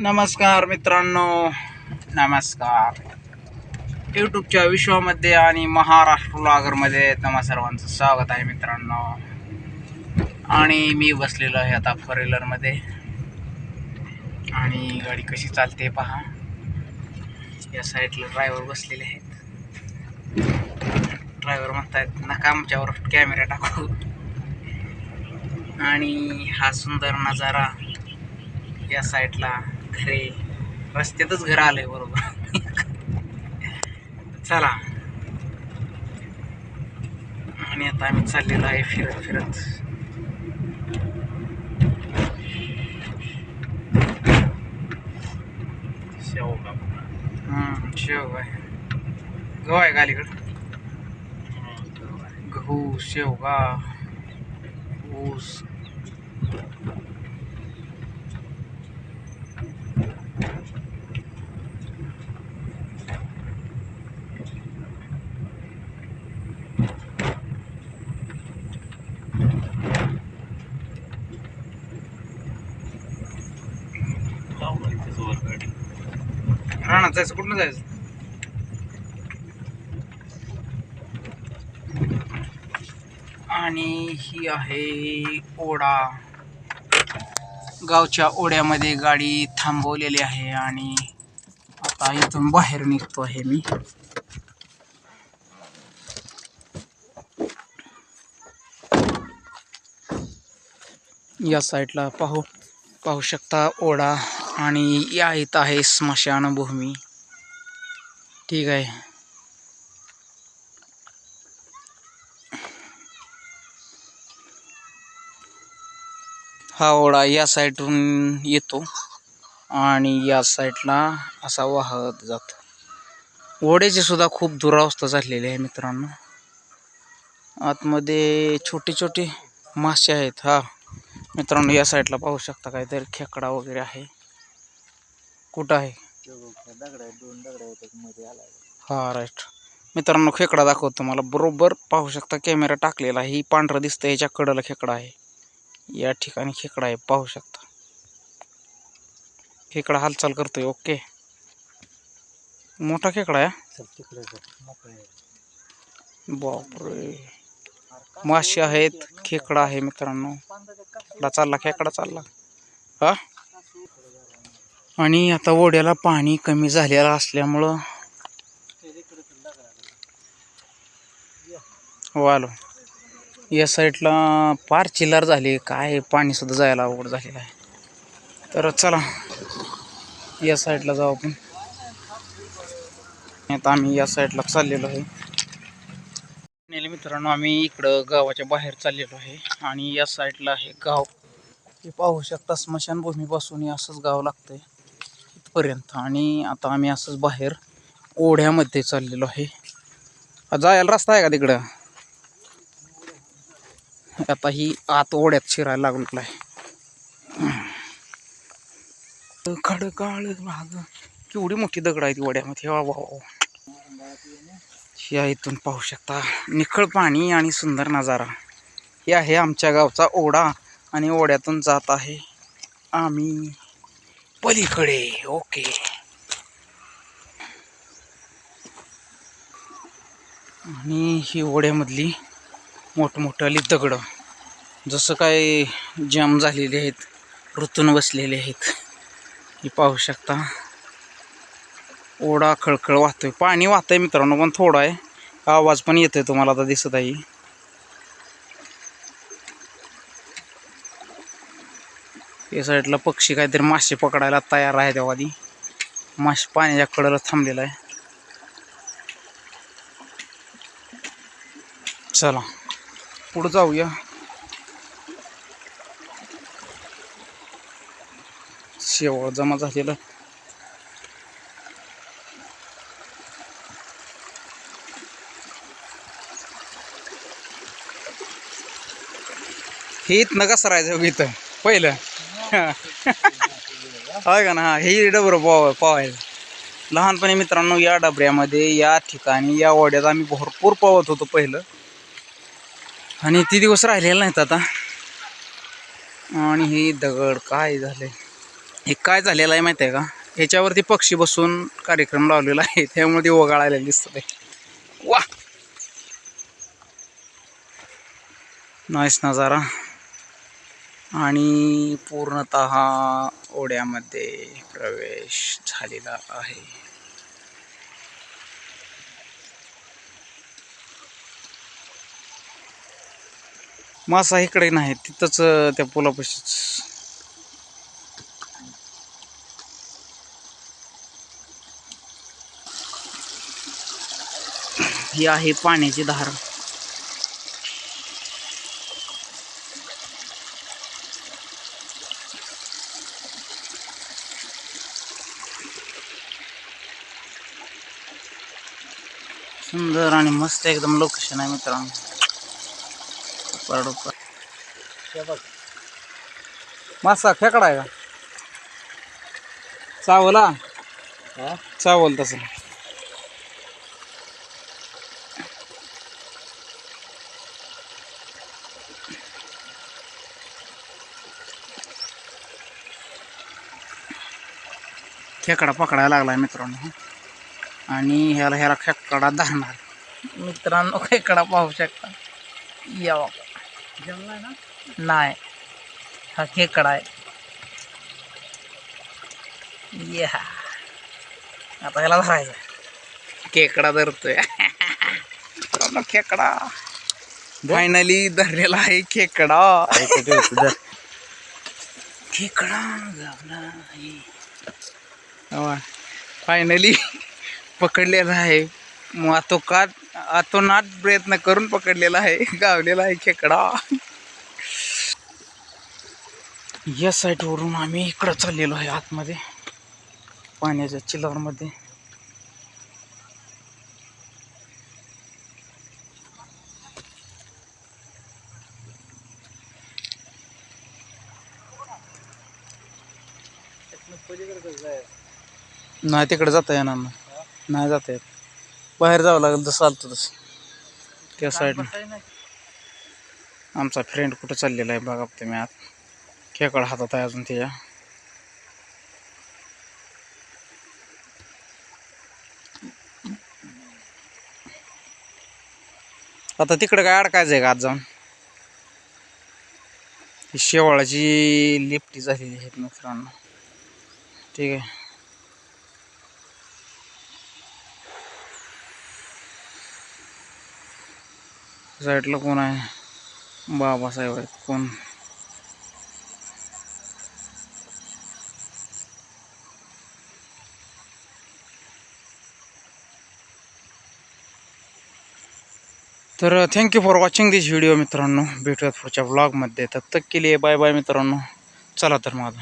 नमस्कार मित्रांनो. नमस्कार. यूट्यूबच्या विश्वामध्ये आणि महाराष्ट्र ब्लॉगरमध्ये तुम्हा सर्वांचं स्वागत आहे मित्रांनो. आणि मी बसलेलो आहे आता फोर व्हीलरमध्ये आणि गाडी कशी चालते पहा. या साईडला ड्रायव्हर बसलेले आहेत. ड्रायव्हर म्हणतायत नका आमच्यावर कॅमेरा टाकू. आणि हा सुंदर नजारा या साईडला घरे. रस्त्यातच घर आलंय बरोबर. चला. आणि आता आम्ही चाललेलो आहे फिरत फिरत. शेव आहे. गहू आहे का अलीकडं? गहू शेवगा ऊस. राणा जायचं कुठनं जायचं? आणि ही आहे ओढा. गावच्या ओढ्यामध्ये गाडी थांबवलेली आहे आणि आता इथून बाहेर निघतो आहे मी. या साईडला पाहू पाहू शकता ओढा. आणि या इथं आहे स्मशानभूमी ठीक आहे. हा ओढा या साईडून येतो आणि या साईडला असा वाहत जातो. ओढ्याची सुद्धा खूप दुरावस्था झालेली आहे मित्रांनो. आतमध्ये छोटे छोटे मासे आहेत. हा. मित्रांनो या साईडला पाहू शकता काहीतरी खेकडा वगैरे आहे. कुठं आहे? हा राईट मित्रांनो खेकडा दाखवतो मला बरोबर पाहू शकता कॅमेरा टाकलेला आहे. ही पांढरं दिसतं याच्या कडेला खेकडा आहे. या ठिकाणी खेकडा आहे पाहू शकता. खेकडा हालचाल करतोय ओके. मोठा खेकडा आहे. बापरे. मासे आहेत खेकडा आहे मित्रांनो. खेकडा चालला खेकडा चालला. हा? आणि आता ओढ्याला पाणी कमी झालेलं असल्यामुळं हो, वालो या साईडला फार चिल्लार झाली काय पाणी सुद्धा जायला अवघड झालेलं आहे. तर चला या साईडला जाऊ आपण. आता आम्ही या साईडला चाललेलो आहे. मित्रांनो आम्ही इकडं गावाच्या बाहेर चाललेलो आहे आणि या साईडला आहे गाव. हे पाहू शकता स्मशानभूमीपासून हे असंच गाव लागतंय. इथपर्यंत. आणि आता आम्ही असंच बाहेर ओढ्यामध्ये चाललेलो आहे. जायला रस्ता आहे का तिकडं? आता ही आत ओढ्यात शिरायला लागलेला आहे. खडकाळ भाग. केवढी मोठी दगड आहे ती ओढ्यामध्ये. वा वा वा. या इथून पाहू शकता. निखळ पाणी आणि सुंदर नजारा. हे आहे आमच्या गावचा ओढा आणि ओढ्यातून जात आहे आम्ही. पलीकडे. ओके. आणि ही ओढ्यामधली मोठमोठाली दगडं. जसं काय जाम झालेले आहेत ऋतून बसलेले आहेत. हे पाहू शकता. ओढा खळखळ वाहतोय. पाणी वाहतंय मित्रांनो पण थोडं आहे. आवाज पण येतोय तुम्हाला आता दिसत आहे. या साईडला पक्षी काहीतरी मासे पकडायला तयार आहे तेव्हा आधी. मासे पाण्याच्या कडेला थांबलेला आहे. चला पुढं जाऊया. शेवळ जमा झालेलं. हे इथनं कसं राहायचं इथं पहिलं. होय का ना? हा हे डबर पाव पावायला लहानपणी मित्रांनो या डबऱ्यामध्ये या ठिकाणी या ओढ्यात आम्ही भरपूर पावत होतो पहिलं. आणि ती दिवस राहिलेले नाहीत आता. आणि हे दगड काय झाले हे काय झालेलं आहे माहिती आहे का? ह्याच्यावरती पक्षी बसून कार्यक्रम लावलेला आहे. त्यामुळे ते ओगाळायला दिसतं आहे. वा नाईस नजारा. आणि पूर्णत ओढ्यामध्ये प्रवेश झालेला आहे. मासा इकडे नाही तिथंच त्या पुलापाशीच. ही आहे पाण्याची धार. सुंदर आणि मस्त एकदम लोकेशन आहे मित्रांनो. मासा खेकडा आहे का? चावला? चावल तसं. खेकडा पकडायला लागलाय मित्रांनो. आणि ह्याला ह्याला खेकडा धरणार. मित्रांनो खेकडा पाहू शकता. या बाबा. नाही. हा खेकडा आहे. या. आता ह्याला धरायचा खेकडा धरतोय. खेकडा फायनली धरलेला आहे खेकडा खेकडा फायनली पकडलेला आहे. मग तो का प्रयत्न करून पकडलेला आहे. गावलेला आहे खेकडा. या साईडवरून आम्ही इकडं चाललेलो आहे आतमध्ये. पाण्याच्या चिलावरमध्ये नाही तिकडे जाता येणार ना नाही जाता येत. बाहेर जावं लागेल जसं चालतं तसं. त्या साईडनं आमचा फ्रेंड कुठं चाललेला आहे बघा तुम्ही आत खेकड हातात आहे अजून त्याच्या आता तिकडे काय अडकायचं आहे का आज जाऊन? शेवाळाची लिफ्टी झालेली आहेत मित्रांनो. ठीक आहे. साईडला कोण आहे? बाबासाहेब आहेत. कोण? तर thank you for watching this video मित्रांनो. भेटूयात पुढच्या ब्लॉगमध्ये तत्तक तक आहे बाय बाय मित्रांनो. चला तर माझा